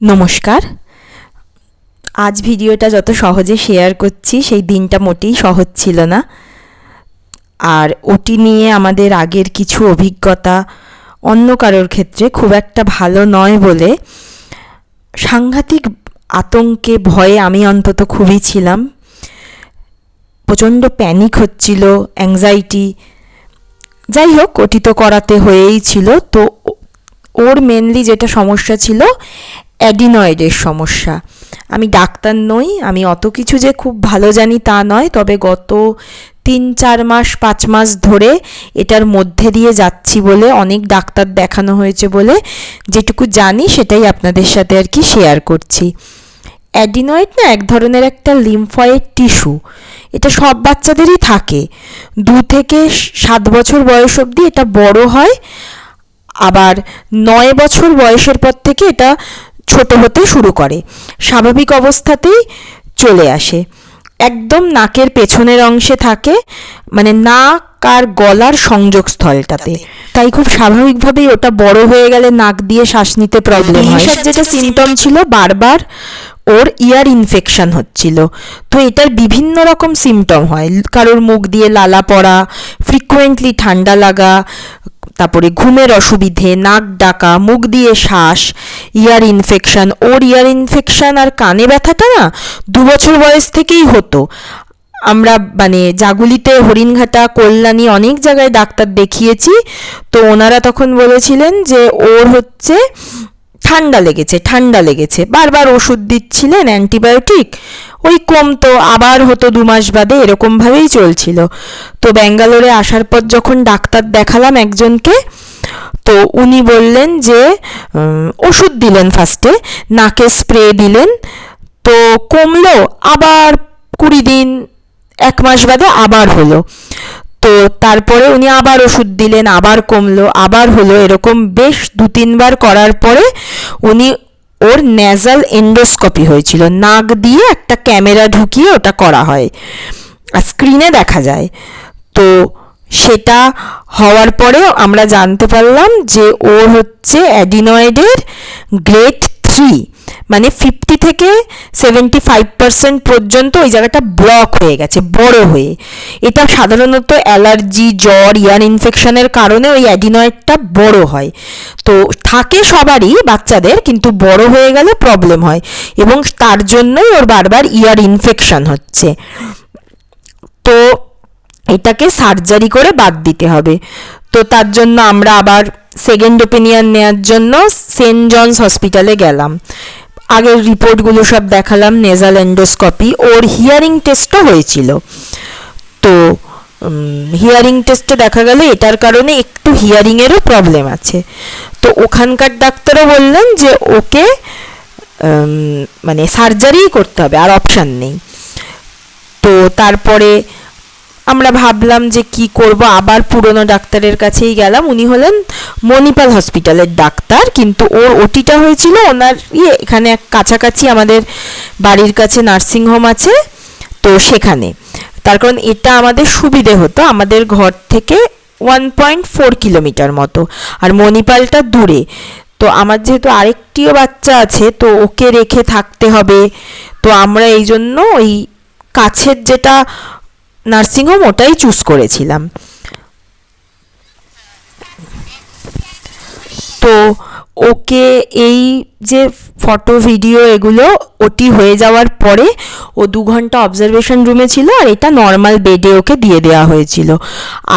নমস্কার। আজ ভিডিওটা যত সহজে শেয়ার করছি, সেই দিনটা মোটেই সহজ ছিল না। আর ওটি নিয়ে আমাদের আগের কিছু অভিজ্ঞতা অন্য কারোর ক্ষেত্রে খুব একটা ভালো নয় বলে সাংঘাতিক আতঙ্কে, ভয়ে আমি অন্তত খুবই ছিলাম। প্রচণ্ড প্যানিক হচ্ছিল অ্যাংজাইটি যাই হোক, ওটি তো করাতে হয়েই ছিল। তো ওর মেনলি যেটা সমস্যা ছিল অ্যাডিনয়েডের সমস্যা। আমি ডাক্তার নই, আমি অত কিছু যে খুব ভালো জানি তা নয়, তবে গত তিন চার মাস, পাঁচ মাস ধরে এটার মধ্যে দিয়ে যাচ্ছি বলে, অনেক ডাক্তার দেখানো হয়েছে বলে যেটুকু জানি সেটাই আপনাদের সাথে আর কি শেয়ার করছি। অ্যাডিনয়েড না এক ধরনের একটা লিম্ফয়েড টিস্যু এটা সব বাচ্চাদেরই থাকে। দু থেকে সাত বছর বয়স অবধি এটা বড় হয়, আবার নয় বছর বয়সের পর থেকে এটা ছোট হতে শুরু করে। স্বাভাবিক অবস্থাতেই চলে আসে। একদম নাকের পেছনের অংশে থাকে মানে নাক আর গলার সংযোগস্থলটাতে। তাই খুব স্বাভাবিকভাবেই ওটা বড় হয়ে গেলে নাক দিয়ে শ্বাস নিতে প্রবলেম হয়। যেটা সিমটম ছিল বারবার ওর ইয়ার ইনফেকশন হচ্ছিল। তো এটার বিভিন্ন রকম সিমটম হয়। কারোর মুখ দিয়ে লালা পড়া ফ্রিকুয়েন্টলি ঠান্ডা লাগা তারপরে ঘুমের অসুবিধে, নাক ডাকা, মুখ দিয়ে শ্বাস ইয়ার ইনফেকশান ওর ইয়ার ইনফেকশান আর কানে ব্যথাটা না দু বছর বয়স থেকেই হতো। আমরা মানে জাগুলিতে, হরিণঘাটা, কল্যাণী অনেক জায়গায় ডাক্তার দেখিয়েছি। তো ওনারা তখন বলেছিলেন যে ওর হচ্ছে ঠান্ডা লেগেছে ঠান্ডা লেগেছে। বারবার ওষুধ দিচ্ছিলেন অ্যান্টিবায়োটিক। ওই কমতো আবার হতো দু মাস বাদে এরকমভাবেই চলছিল। তো ব্যাঙ্গালোরে আসার পর যখন ডাক্তার দেখালাম একজনকে, তো উনি বললেন যে ওষুধ দিলেন ফার্স্টে, নাকে স্প্রে দিলেন, তো কমলো, আবার কুড়ি দিন, এক মাস বাদে আবার হলো। তো তারপরে উনি আবার ওষুধ দিলেন, আবার কমলো, আবার হলো এরকম বেশ দু তিনবার করার পরে উনি ওর ন্যাজাল এন্ডোস্কপি হয়েছিল। নাক দিয়ে একটা ক্যামেরা ঢুকিয়ে ওটা করা হয়। আর স্ক্রিনে দেখা যায়। তো সেটা হওয়ার পরেও আমরা জানতে পারলাম যে ওর হচ্ছে অ্যাডিনয়েডের গ্রেড থ্রি মানে ফিফটি থেকে সেভেন্টি ফাইভ পার্সেন্ট পর্যন্ত ওই জায়গাটা ব্লক হয়ে গেছে, বড় হয়ে। এটা সাধারণত অ্যালার্জি, জ্বর ইয়ার ইনফেকশনের কারণে ওই অ্যাডিনয়েডটা বড় হয়। তো থাকে সবারই বাচ্চাদের, কিন্তু বড় হয়ে গেলে প্রবলেম হয় এবং তার জন্যই ওর বারবার ইয়ার ইনফেকশন হচ্ছে। তো এটাকে সার্জারি করে বাদ দিতে হবে। তো তার জন্য আমরা আবার সেকেন্ড ওপিনিয়ন নেওয়ার জন্য সেন্ট জনস হসপিটালে গেলাম। আগের রিপোর্টগুলো সব দেখালাম নেজাল এন্ডোস্কপি ওর হিয়ারিং টেস্টও হয়েছিল। তো হিয়ারিং টেস্টে দেখা গেল, এটার কারণে একটু হিয়ারিংয়েরও প্রবলেম আছে। তো ওখানকার ডাক্তারও বললেন যে ওকে মানে সার্জারিই করতে হবে, আর অপশান নেই। তো তারপরে আমরা ভাবলাম যে কি করব, আবার পুরনো ডাক্তারের কাছেই গেলাম। উনি হলেন মণিপাল হসপিটালের ডাক্তার, কিন্তু ওর ওটিটা হয়েছিল ওনার ইয়ে এখানে এক কাছাকাছি আমাদের বাড়ির কাছে নার্সিংহোম আছে, তো সেখানে। তার কারণ এটা আমাদের সুবিধে হতো, আমাদের ঘর থেকে ওয়ান পয়েন্ট ফোর কিলোমিটার মতো, আর মণিপালটা দূরে। তো আমার যেহেতু আরেকটিও বাচ্চা আছে, তো ওকে রেখে থাকতে হবে। তো আমরা এই জন্য ওই কাছের যেটা নার্সিংহোম ওটাই চুজ করেছিলাম। তো ওকে এই যে ফটো, ভিডিও এগুলো ওটি হয়ে যাওয়ার পরে ও দু ঘণ্টা অবজারভেশন রুমে ছিল আর এটা নর্মাল বেডে ওকে দিয়ে দেওয়া হয়েছিল।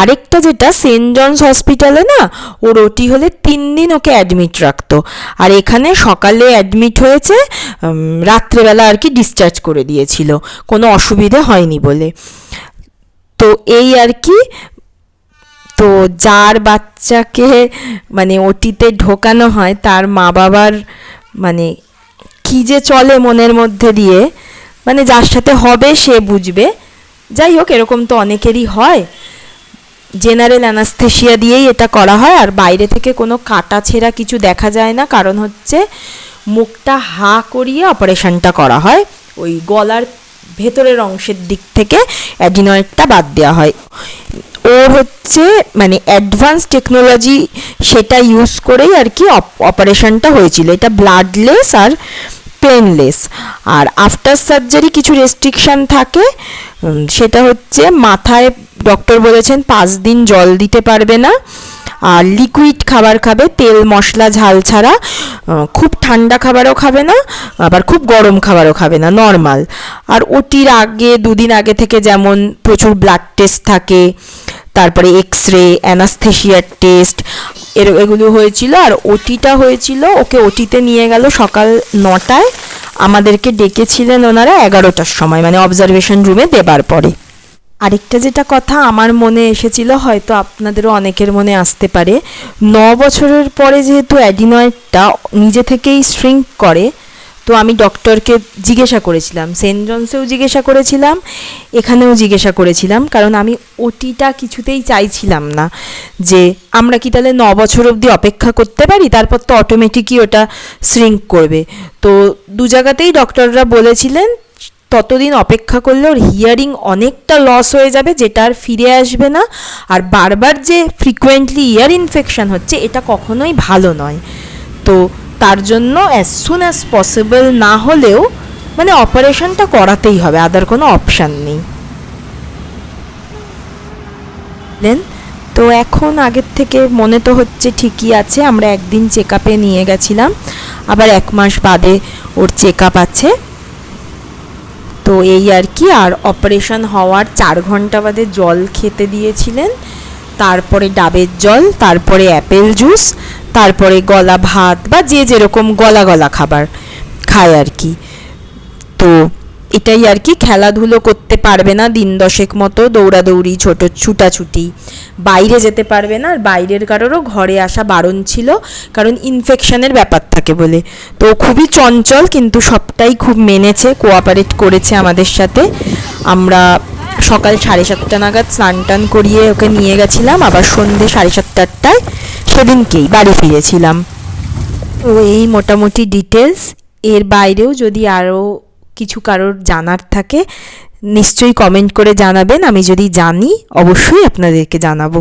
আরেকটা যেটা সেন্ট জনস হসপিটালে না, ওর ওটি হলে তিন দিন ওকে অ্যাডমিট রাখতো। আর এখানে সকালে অ্যাডমিট হয়েছে রাত্রেবেলা আর কি ডিসচার্জ করে দিয়েছিল। কোনো অসুবিধে হয়নি বলে। তো এই আর কি। তো যার বাচ্চাকে মানে ওটিতে ঢোকানো হয়, তার মা বাবার মানে কী যে চলে মনের মধ্যে দিয়ে মানে যার সাথে হবে সে বুঝবে। যাই হোক, এরকম তো অনেকেরই হয়। জেনারেল অ্যানাস্থেশিয়া দিয়েই এটা করা হয়, আর বাইরে থেকে কোনো কাটা ছেঁড়া কিছু দেখা যায় না। কারণ হচ্ছে মুখটা হা করিয়ে অপারেশনটা করা হয়। ওই গলার ভেতরের অংশের দিক থেকে অ্যাডিনয়েডটা বাদ দেওয়া হয়। ওর হচ্ছে মানে অ্যাডভান্স টেকনোলজি সেটা ইউজ করেই আর কি অপারেশনটা হয়েছিল। এটা ব্লাডলেস আর পেনলেস আর আফটার সার্জারি কিছু রেস্ট্রিকশান থাকে। সেটা হচ্ছে মাথায় ডক্টর বলেছেন পাঁচ দিন জল দিতে পারবে না। আর লিকুইড খাবার খাবে, তেল, মশলা, ঝাল ছাড়া। খুব ঠান্ডা খাবারও খাবে না, আবার খুব গরম খাবারও খাবে না নর্মাল আর ওটির আগে, দুদিন আগে থেকে যেমন প্রচুর ব্লাড টেস্ট থাকে, তারপরে এক্স রে অ্যানাস্থেশিয়ার টেস্ট এর, এগুলো হয়েছিল। আর ওটিটা হয়েছিল, ওকে ওটিতে নিয়ে গেল সকাল নটায়। আমাদেরকে ডেকেছিলেন ওনারা এগারোটার সময় মানে অবজারভেশন রুমে দেবার পরে। আরেকটা যেটা কথা আমার মনে এসেছিল, হয়তো আপনাদেরও অনেকের মনে আসতে পারে। ন বছরের পরে যেহেতু অ্যাডিনয়েডটা নিজে থেকেই শ্রিঙ্ক করে, তো আমি ডক্টরকে জিজ্ঞাসা করেছিলাম, সেন্ট জনসেও জিজ্ঞাসা করেছিলাম, এখানেও জিজ্ঞাসা করেছিলাম, কারণ আমি ওটিটা কিছুতেই চাইছিলাম না যে আমরা কি তাহলে ন বছর অবধি অপেক্ষা করতে পারি, তারপর তো অটোমেটিকই ওটা শ্রিঙ্ক করবে। তো দু জায়গাতেই ডক্টররা বলেছিলেন ততদিন অপেক্ষা করলে ওর হিয়ারিং অনেকটা লস হয়ে যাবে, যেটা আর ফিরে আসবে না। আর বারবার যে ফ্রিকোয়েন্টলি ইয়ার ইনফেকশন হচ্ছে, এটা কখনোই ভালো নয়। তো তার জন্য অ্যাজ সুন অ্যাজ পসিবল না হলেও মানে অপারেশনটা করাতেই হবে আদার কোনো অপশান নেই। দেন তো এখন আগের থেকে মনে তো হচ্ছে ঠিকই আছে, আমরা একদিন চেক নিয়ে গেছিলাম। আবার এক মাস বাদে ওর চেক আছে। তো এই আর কি, আর অপারেশন হওয়ার চার ঘণ্টা বাদে জল খেতে দিয়েছিলেন। তারপরে ডাবের জল, তারপরে অ্যাপেল জুস, তারপরে গলা ভাত বা যে যেরকম গলা গলা খাবার খায় আর কি। তো এটাই আর কি খেলাধুলো করতে পারবে না দিন দশেক মতো দৌড়াদৌড়ি, ছোট ছুটাছুটি। বাইরে যেতে পারবে না আর বাইরের কারোরও ঘরে আসা বারণ ছিল, কারণ ইনফেকশনের ব্যাপার থাকে বলে। তো খুবই চঞ্চল কিন্তু সবটাই খুব মেনেছে কোঅপারেট করেছে আমাদের সাথে। আমরা সকাল সাড়ে সাতটা নাগাদ স্নান টান করিয়ে ওকে নিয়ে গেছিলাম, আবার সন্ধে সাড়ে সাতটা আটটায় সেদিনকেই বাড়ি ফিরেছিলাম। তো এই মোটামুটি ডিটেলস এর বাইরেও যদি আরও কিছু কারোর জানার থাকে নিশ্চয়ই কমেন্ট করে জানাবেন। আমি যদি জানি অবশ্যই আপনাদেরকে জানাব।